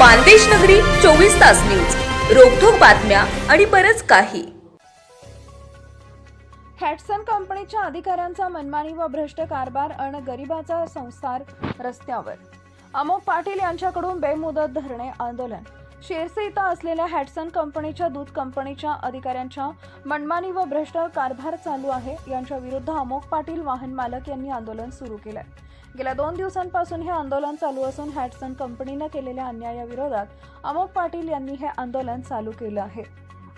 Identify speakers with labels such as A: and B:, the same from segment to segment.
A: मानदेश नगरी चोवीस तास न्यूज. रोखोक बातम्या आणि बरंच काही.
B: हॅटसन कंपनीच्या अधिकाऱ्यांचा मनमानी व भ्रष्ट कारभार अन गरिबाचा संसार रस्त्यावर. अमोक पाटील यांच्याकडून बेमुदत धरणे आंदोलन. शेरसे इथं असलेल्या हॅटसन कंपनीच्या दूध कंपनीच्या अधिकाऱ्यांच्या मनमानी व भ्रष्ट कारभार चालू आहे. यांच्या विरुद्ध अमोक पाटील वाहन मालक यांनी आंदोलन सुरू केलंय. गेल्या दोन दिवसांपासून हे आंदोलन चालू असून हॅटसन कंपनीनं केलेल्या अन्यायाविरोधात अमोक पाटील यांनी हे आंदोलन चालू केलं आहे.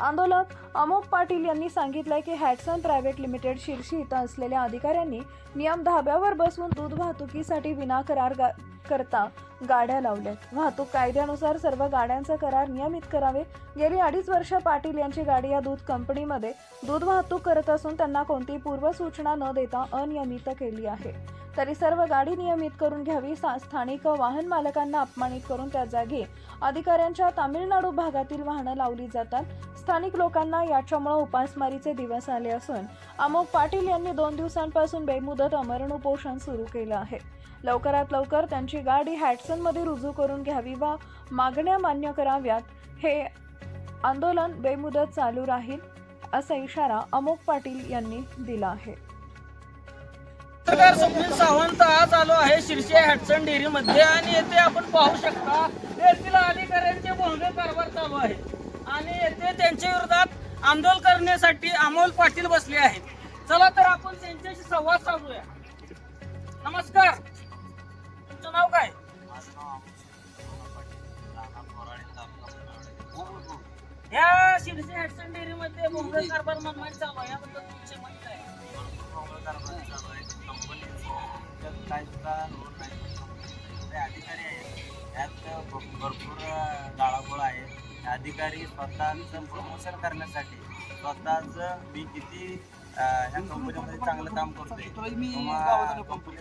B: आंदोलक अमोक पाटील यांनी सांगितलंय की हॅटसन प्रायव्हेट लिमिटेड शिरशी इथं असलेल्या अधिकाऱ्यांनी नियम धाब्यावर बसवून दूध वाहतुकीसाठी विनाकरार गा- करता गाड्या लावल्यात. वाहतूक कायद्यानुसार सर्व गाड्यांचा करार नियमित करावे. गेली अडीच वर्ष पाटील यांची गाडी या दूध कंपनीमध्ये दूध वाहतूक करत असून त्यांना कोणती पूर्वसूचना न देता अनियमित केली आहे. तरी सर्व गाडी नियमित करून घ्यावी सा- स्थानिक वाहन मालकांना अपमानित करून त्या जागी अधिकाऱ्यांच्या तामिळनाडू भागातील वाहनं लावली जातात. स्थानिक लोकांना याच्यामुळे उपासमारीचे दिवस आले असून अमोक पाटील यांनी दोन दिवसांपासून बेमुदत अमरण उपोषण सुरू केलं आहे. लवकरात लवकर त्यांची गाडी हॅटसनमध्ये रुजू करून घ्यावी व मागण्या मान्य कराव्यात. हे आंदोलन बेमुदत चालू राहील असा इशारा अमोक पाटील यांनी दिला आहे.
C: पत्रकार स्वप्नील सावंत आज आलो आहे शिर्षे हॅटसन डेअरी मध्ये आणि येथे आपण पाहू शकता येथील अधिकाऱ्यांचे भोंगे कारभार चालू आहे. आणि येथे त्यांच्या विरोधात आंदोलन करण्यासाठी अमोल पाटील बसले आहेत. चला तर आपण त्यांच्याशी संवाद साधूया. नमस्कार. तुमचं नाव काय? या शिर्षे हॅटसन डेअरी मध्ये मुंबई कारभार मनमानी चालू आहे. याबद्दल तुमचे मत काय
D: ते अधिकारी आहेत त्यात भरपूर गाळागोळ आहे अधिकारी स्वतःचं प्रमोशन करण्यासाठी स्वतःच मी किती ह्या कंपनीमध्ये चांगलं काम करतोय. कंपनी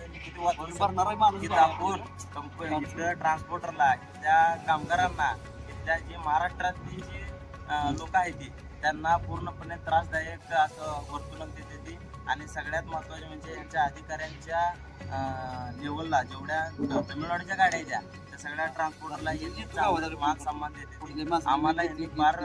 D: कंपनी ट्रान्सपोर्टरला त्या कामगारांना इथल्या जी महाराष्ट्रातली जी लोक आहेत ती त्यांना पूर्णपणे त्रासदायक असं वर्तणूक देते ती आणि सगळ्यात महत्त्वाचे म्हणजे यांच्या अधिकाऱ्यांच्या लेवलला जेवढ्या तमिळनाडूच्या गाड्या आहेत त्या त्या सगळ्या ट्रान्सपोर्टरला चांगलं मान सन्मान देते आम्हाला फार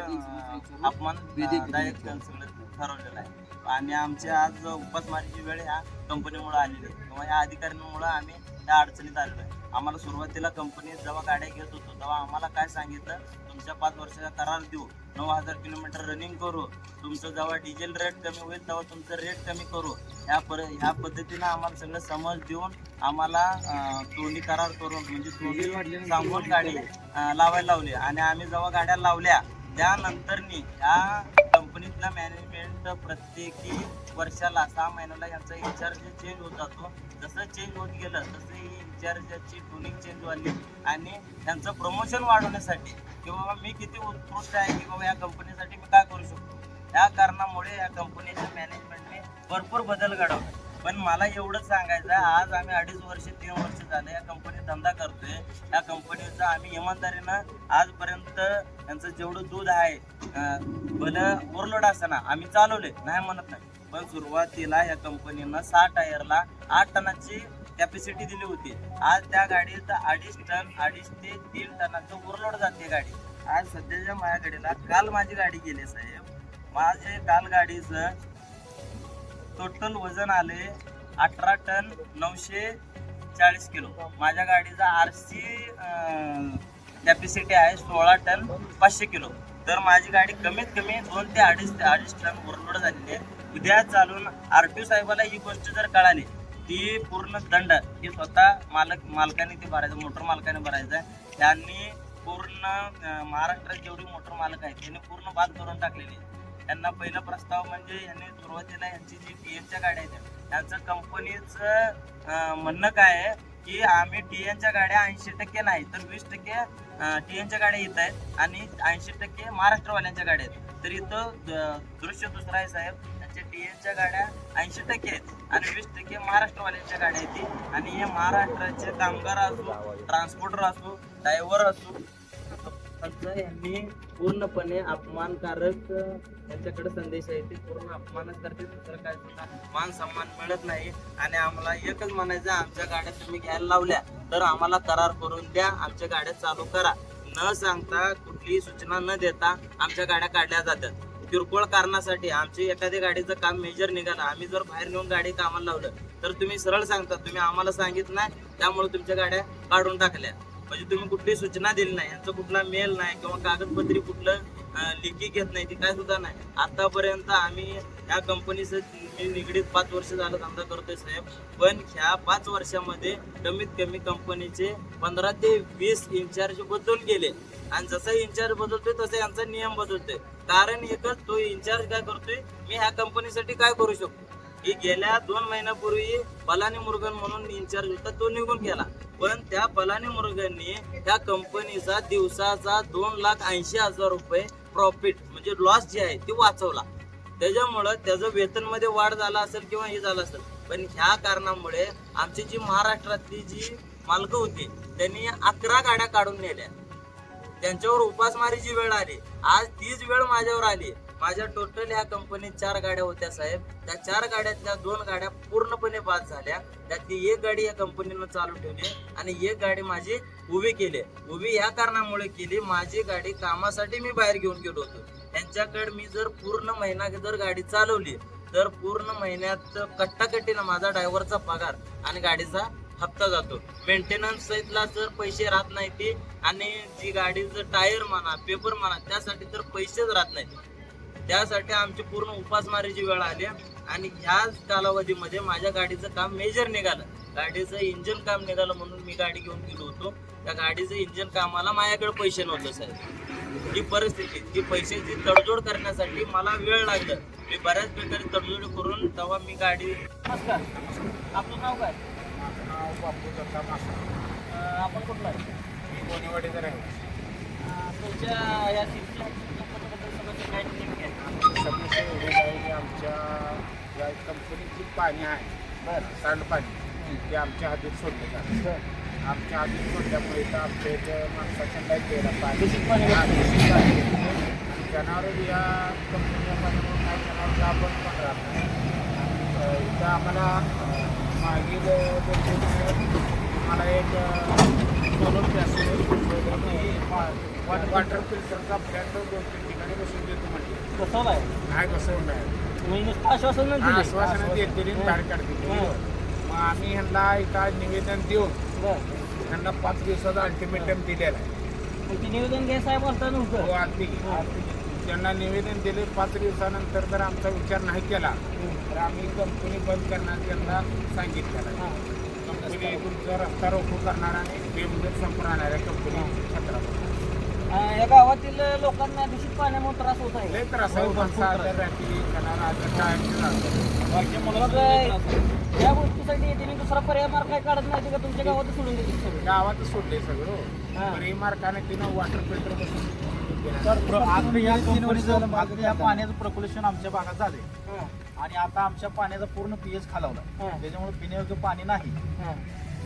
D: अपमानदायक सगळं ठरवलेलं आहे. आणि आमच्या आज उपासमारीची वेळ ह्या कंपनीमुळे आलेली आहे. किंवा या अधिकाऱ्यांमुळं आम्ही त्या अडचणीत आलेलो आहे. आम्हाला सुरुवातीला कंपनीत जेव्हा गाड्या घेत होतो तेव्हा आम्हाला काय सांगितलं? तुमच्या पाच वर्षाचा करार देऊ. नऊ हजार किलोमीटर रनिंग करू. तुमचं जेव्हा डिझेल रेट कमी होईल तेव्हा तुमचं रेट कमी करू. ह्या पर ह्या पद्धतीनं आम्हाला सगळं समज देऊन आम्हाला तोंडी करार करून म्हणजे तोंडी सांगून गाडी लावायला लावली. आणि आम्ही जेव्हा गाड्या लावल्या त्यानंतरनी ह्या कंपनीतला मॅनेजमेंट प्रत्येकी वर्षाला सहा महिन्याला यांचा इन्चार्ज चेंज होत जातो. जसं चेंज होत गेलं तसं ही इन्चार्जची टोनिंग चेंज झाली आणि त्यांचं प्रमोशन वाढवण्यासाठी की बाबा मी किती उत्कृष्ट आहे की बाबा या कंपनीसाठी मी काय करू शकतो? या कारणामुळे या कंपनीच्या मॅनेजमेंटने भरपूर बदल घडवला. पण मला एवढंच सांगायचं आज आम्ही अडीच वर्ष तीन वर्ष झाले या कंपनीत धंदा करतोय या कंपनीचं आम्ही इमानदारीनं आजपर्यंत त्यांचं जेवढं दूध आहे भलं उरलोड असताना आम्ही चालवले नाही म्हणत नाही. पण सुरुवातीला या कंपनीनं सहा टायरला आठ टनाची कॅपॅसिटी दिली होती. आज त्या गाडीत अडीच टन अडीच ते तीन टनाचं उरलोड जाते गाडी. आज सध्याच्या माझ्या गाडीला काल माझी गाडी गेली साहेब. माझे काल गाडीचं टोटल वजन आले अठरा टन नऊशे चाळीस किलो. माझ्या गाडीचा आर सी कॅपॅसिटी आहे सोळा टन पाचशे किलो. तर माझी गाडी कमीत कमी दोन ते अडीच ते अडीच टन ओव्हरलोड झालेली आहे. उद्या चालून आर टी ओ साहेबाला ही गोष्ट जर कळाली ती पूर्ण दंड ही स्वतः मालक मालकाने ते भरायचं मोटर मालकाने भरायचं आहे. त्यांनी पूर्ण महाराष्ट्रात जेवढी मोटर मालक आहेत त्यांनी पूर्ण बाद करून टाकलेली आहे. त्यांना पहिला प्रस्ताव म्हणजे यांनी सुरुवातीला यांची जी पी एमच्या गाड्या आहेत त्यांचं कंपनीचं म्हणणं काय आहे की आम्ही टी एनच्या गाड्या ऐंशी टक्के नाही तर वीस टक्के टी एनच्या गाड्या येत आहेत आणि ऐंशी टक्के महाराष्ट्रवाल्यांच्या गाड्या आहेत. तर इथं दृश्य दुसरं आहे साहेब त्यांच्या टी एनच्या गाड्या ऐंशी टक्के आहेत आणि वीस टक्के महाराष्ट्रवाल्यांच्या गाड्या आहेत आणि हे महाराष्ट्राचे कामगार असो ट्रान्सपोर्टर असो ड्रायव्हर असो असं यांनी पूर्णपणे अपमानकारक त्यांच्याकडे संदेश आहे ते पूर्ण अपमानच करते दुसरं काय मान सन्मान मिळत नाही. आणि आम्हाला एकच म्हणायचं आमच्या गाड्या तुम्ही घ्यायला लावल्या तर आम्हाला करार करून द्या आमच्या गाड्या चालू करा. न सांगता कुठलीही सूचना न देता आमच्या गाड्या काढल्या जातात. किरकोळ कारणासाठी आमची एखाद्या गाडीचं काम मेजर निघालं आम्ही जर बाहेर नेऊन गाडी कामाला लावलं तर तुम्ही सरळ सांगता तुम्ही आम्हाला सांगितलं नाही त्यामुळे तुमच्या गाड्या काढून टाकल्या. म्हणजे तुम्ही कुठली सूचना दिली नाही यांचं कुठला मेल नाही किंवा कागदपत्री कुठलं लिखी घेत नाही ती काय सुद्धा नाही. आतापर्यंत आम्ही ह्या कंपनीचं मी निगडीत पाच वर्ष झालं धंदा करतोय साहेब. पण ह्या पाच वर्षामध्ये कमीत कमी कंपनीचे पंधरा ते वीस इन्चार्ज बदलून गेले. आणि जसा इन्चार्ज बदलतोय तसा यांचा नियम बदलतोय. कारण एकच तो इन्चार्ज काय करतोय मी ह्या कंपनीसाठी काय करू शकतो? की गेल्या दोन महिन्यापूर्वी पलानी मुरुगन म्हणून इन्चार्ज होता तो निघून गेला. पण त्या पलानी मुरुगननी त्या कंपनीचा दिवसाचा दोन लाख ऐंशी हजार रुपये प्रॉफिट म्हणजे लॉस जे आहे ते वाचवला. त्याच्यामुळं त्याचं वेतनमध्ये वाढ झाला असेल किंवा हे झालं असेल पण ह्या कारणामुळे आमची जी महाराष्ट्रातली जी मालकं होती त्यांनी अकरा गाड्या काढून नेल्या. त्यांच्यावर उपासमारीची वेळ आली. आज तीच वेळ माझ्यावर आली. माझ्या टोटल ह्या कंपनीत चार गाड्या होत्या साहेब. त्या चार गाड्यातल्या दोन गाड्या पूर्णपणे बाद झाल्या. त्यातली एक गाडी या कंपनीनं चालू ठेवली आणि एक गाडी माझी उभी केली. उभी या कारणामुळे केली. माझी गाडी कामासाठी मी बाहेर घेऊन गेलो होतो. त्यांच्याकडे मी जर पूर्ण महिना जर गाडी चालवली तर पूर्ण महिन्यात कट्टाकट्टीनं माझा ड्रायव्हरचा पगार आणि गाडीचा हप्ता जातो. मेंटेनन्स सहितला जर पैसे राहत नाही ते आणि जी गाडीचं टायर म्हणा पेपर म्हणा त्यासाठी तर पैसेच राहत नाही त्यासाठी आमची पूर्ण उपासमारीची वेळ आली आणि ह्याच कालावधीमध्ये माझ्या गाडीचं काम मेजर निघालं. गाडीचं इंजिन काम निघालं म्हणून मी गाडी घेऊन गेलो होतो. त्या गाडीचं इंजिन कामाला माझ्याकडे पैसे नव्हते साहेब. ही परिस्थिती ती पैशाची तडजोड करण्यासाठी मला वेळ लागलं. मी बऱ्याच प्रकारे तडजोड करून तेव्हा मी गाडी
C: नमस्कार. आपलं नाव काय? आपण कुठला आहे? तुमच्या या शिर्षी कंपनीबद्दल समस्या आहे
E: समस्या एवढी आहे आमच्या या कंपनीची पाणी आहे.
C: बरं
E: सांडपाणी. ते आमच्या हद्दीत सोडले जातं आमच्या हद्दीत सोडल्यामुळे तर आमच्या इथं माणसाच्या लाइट द्यायला पाणी
C: पाणी
E: जनावर या कंपनीच्या पाण्यामुळे काय जनावर आपण पण राहत नाही इथं आम्हाला मागील दोन तीन एक सोलर वॉटर फिल्टरचा फ्लॅट दोन तीन ठिकाणी बसून देतो म्हणजे
C: कसं आहे
E: काय कसं नाही.
C: तुम्ही नुसतं आश्वासन नाही दिलं.
E: आश्वासनं देतील आणि बाहेर काढतील
C: हं.
E: मग आम्ही ह्यांना इथं निवेदन देऊन
C: बरं.
E: ह्यांना पाच दिवसाचा अल्टिमेटम दिलेला आहे.
C: मग ते निवेदन घ्या साहेब असता नव्हतं.
E: आधी त्यांना निवेदन दिले पाच दिवसानंतर जर आमचा विचार नाही केला तर आम्ही कंपनी बंद करणार त्यांना सांगितलेलं आहे.
C: हां.
E: कंपनी रस्ता रोखू करणार आणि बेमुदत संप राहणार आहे कंपनी छत्रावर
C: अं, या गावातील लोकांना दूषित पाण्यामुळे त्रास होत आहे.
E: लय त्रास आहे. माणसं आजार राहतील जनावर आजार टाळायचे राहतात.
C: मग या गोष्टीसाठी त्यांनी दुसरा पर्याय मार्ग काय काढत नाही का? तुमच्या गावात सोडून देतील सगळं.
E: गावातच सोडले सगळं
C: हा.
E: तरी मार्काने तिनं वॉटर फिल्टर बसून.
F: तर आता या कंपनीचं आता या पाण्याचं प्रकुलेशन आमच्या भागात झाले
C: हां,
F: आणि आता आमच्या पाण्याचा पूर्ण पीएच खालावला
C: हां,
F: त्याच्यामुळे पिण्यायोग्य पाणी नाही
C: हां.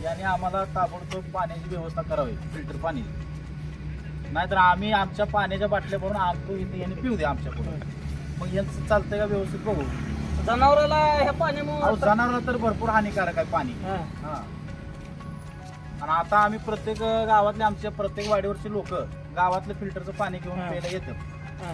F: याने आम्हाला ताबडतोब पाण्याची व्यवस्था करावी फिल्टर पाणी. नाहीतर आम्ही आमच्या पाण्याच्या बाटल्या भरून आणतो इथे यांनी पिऊ द्या आमच्या पुढे. मग यांचं चालतंय का व्यवस्थित बघू?
C: जनावराला ह्या
F: अहो
C: पाण्यामुळे
F: जनावराला तर भरपूर हानिकारक आहे पाणी.
C: हां,
F: हा. आणि आता आम्ही प्रत्येक गावातले आमच्या प्रत्येक वाडीवरचे लोक गावातलं फिल्टरचं पाणी घेऊन
C: हा.
F: प्यायला येतात.
C: हां.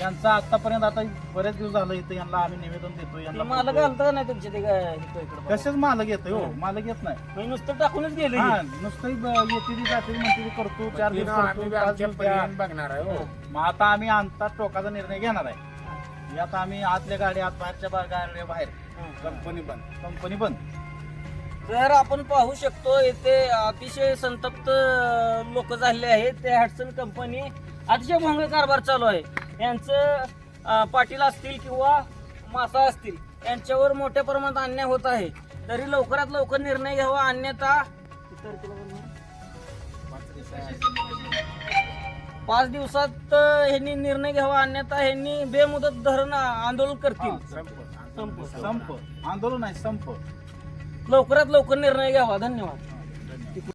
F: यांचं आतापर्यंत आता बरेच दिवस झालं इथं यांना आम्ही निवेदन देतो यांना
C: मालक
F: बोलतो.
C: घालतं नाही तुमच्या ते इथं इकडं
F: कशाच मालक येतोय हो. मालक येत नाही.
C: म्हणजे नुसतं टाकूनच गेले
F: हा नुसतं ब- येते ती जाते ती म्हणते ती करतो चार दिवस करतो पाच द्या.
E: बघणार आहे हो.
F: मग आता आम्ही आणता टोकाचा निर्णय घेणार आहे. यात आम्ही आतल्या गाड्या आत बाहेरच्या बा- गाड्या बाहेर.
E: कंपनी बंद.
F: कंपनी बंद.
C: तर आपण पाहू शकतो येथे अतिशय संतप्त लोक झालेले आहेत. ते हॅटसन कंपनी अतिशय भंग कारभार चालू आहे. यांचं पाटील असतील किंवा मासा असतील यांच्यावर मोठ्या प्रमाणात अन्याय होत आहे. तरी लवकरात लवकर निर्णय घ्यावा अन्यथा पाच दिवसात ह्यांनी निर्णय घ्यावा अन्यथा ह्यांनी बेमुदत धरण आंदोलन करतील.
E: संप
C: संप
F: संप आंदोलन आहे संप
C: लवकरात लवकर निर्णय घ्यावा. धन्यवाद.